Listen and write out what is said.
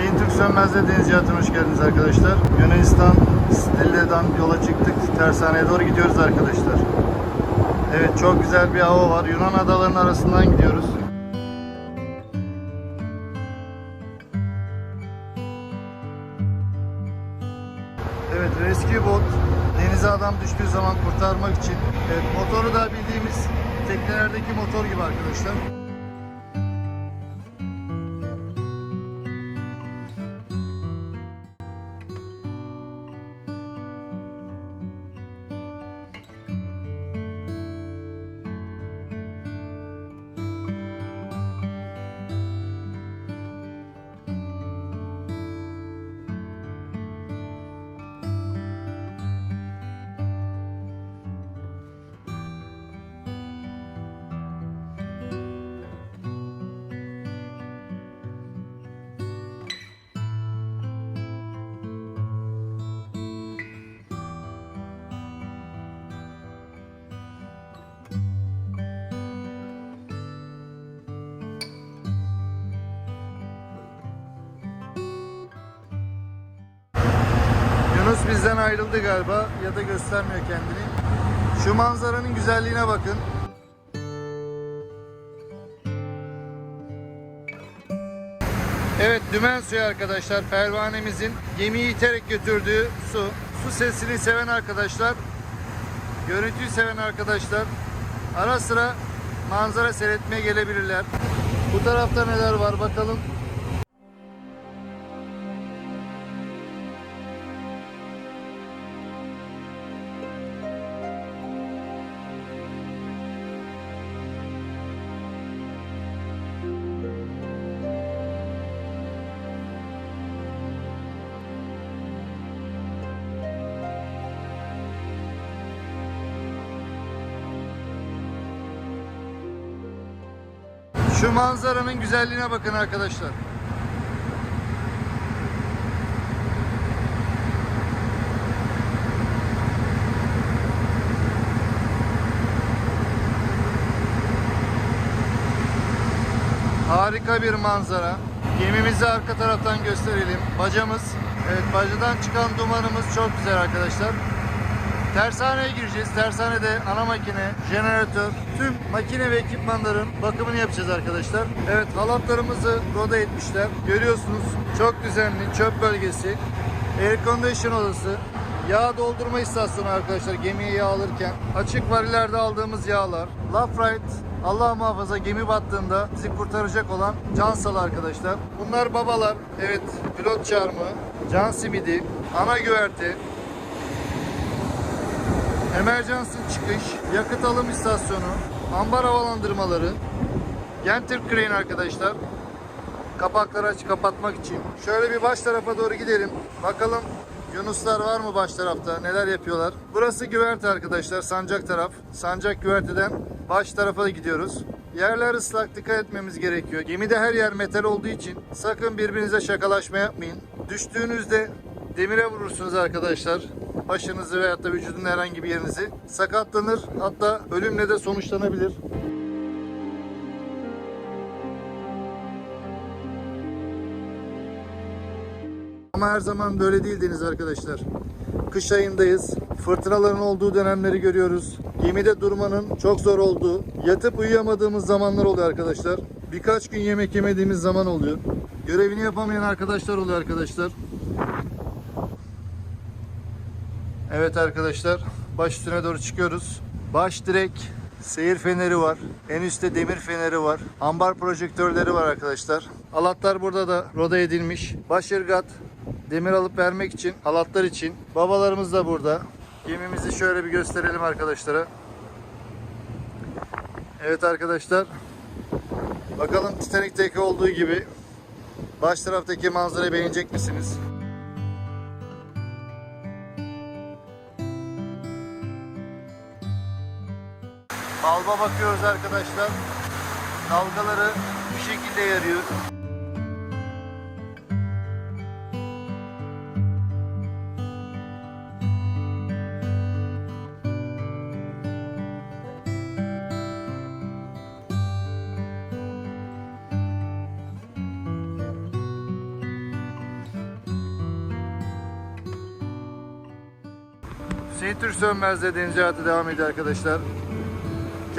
Hüseyin Türk Sönmez'de deniz yatına hoş geldiniz arkadaşlar. Yunanistan Stille'den yola çıktık. Tersaneye doğru gidiyoruz arkadaşlar. Evet çok güzel bir hava var. Yunan adalarının arasından gidiyoruz. Evet rescue bot denize adam düştüğü zaman kurtarmak için. Evet motoru da bildiğimiz teknelerdeki motor gibi arkadaşlar. Bizden ayrıldı galiba ya da göstermiyor kendini. Şu manzaranın güzelliğine bakın. Evet dümen suyu arkadaşlar. Pervanemizin gemiyi iterek götürdüğü su. Su sesini seven arkadaşlar, görüntüyü seven arkadaşlar ara sıra manzara seyretmeye gelebilirler. Bu tarafta neler var bakalım. Şu manzaranın güzelliğine bakın arkadaşlar. Harika bir manzara. Gemimizi arka taraftan gösterelim. Bacamız, evet bacadan çıkan dumanımız çok güzel arkadaşlar. Tersaneye gireceğiz. Tersanede ana makine, jeneratör, tüm makine ve ekipmanların bakımını yapacağız arkadaşlar. Evet halatlarımızı roda etmişler. Görüyorsunuz çok düzenli çöp bölgesi, air condition odası, yağ doldurma istasyonu arkadaşlar gemiye yağ alırken. Açık varillerde aldığımız yağlar. Lafrite Allah muhafaza gemi battığında bizi kurtaracak olan can salı arkadaşlar. Bunlar babalar. Evet pilot çarmı, can simidi, ana güverte, Emergency çıkış, yakıt alım istasyonu, ambar havalandırmaları, Genter Crane arkadaşlar. Kapakları aç kapatmak için. Şöyle bir baş tarafa doğru gidelim. Bakalım Yunuslar var mı baş tarafta? Neler yapıyorlar? Burası güverte arkadaşlar. Sancak taraf. Sancak güverteden baş tarafa gidiyoruz. Yerler ıslak. Dikkat etmemiz gerekiyor. Gemide her yer metal olduğu için sakın birbirinize şakalaşma yapmayın. Düştüğünüzde demire vurursunuz arkadaşlar. Başınızı veyahut da vücudun herhangi bir yerinizi sakatlanır. Hatta ölümle de sonuçlanabilir. Ama her zaman böyle değil deniz arkadaşlar. Kış ayındayız. Fırtınaların olduğu dönemleri görüyoruz. Gemide durmanın çok zor olduğu, yatıp uyuyamadığımız zamanlar oluyor arkadaşlar. Birkaç gün yemek yemediğimiz zaman oluyor. Görevini yapamayan arkadaşlar oluyor arkadaşlar. Evet arkadaşlar, baş üstüne doğru çıkıyoruz. Baş direk seyir feneri var. En üstte demir feneri var. Ambar projektörleri var arkadaşlar. Halatlar burada da roda edilmiş. Baş ırgat demir alıp vermek için, halatlar için. Babalarımız da burada. Gemimizi şöyle bir gösterelim arkadaşlara. Evet arkadaşlar. Bakalım Titanic'teki olduğu gibi baş taraftaki manzarayı beğenecek misiniz? Kalba bakıyoruz arkadaşlar. Dalgaları bir şekilde yarıyor. Sinitür Sönmez'de denize hayatı devam ediyor arkadaşlar.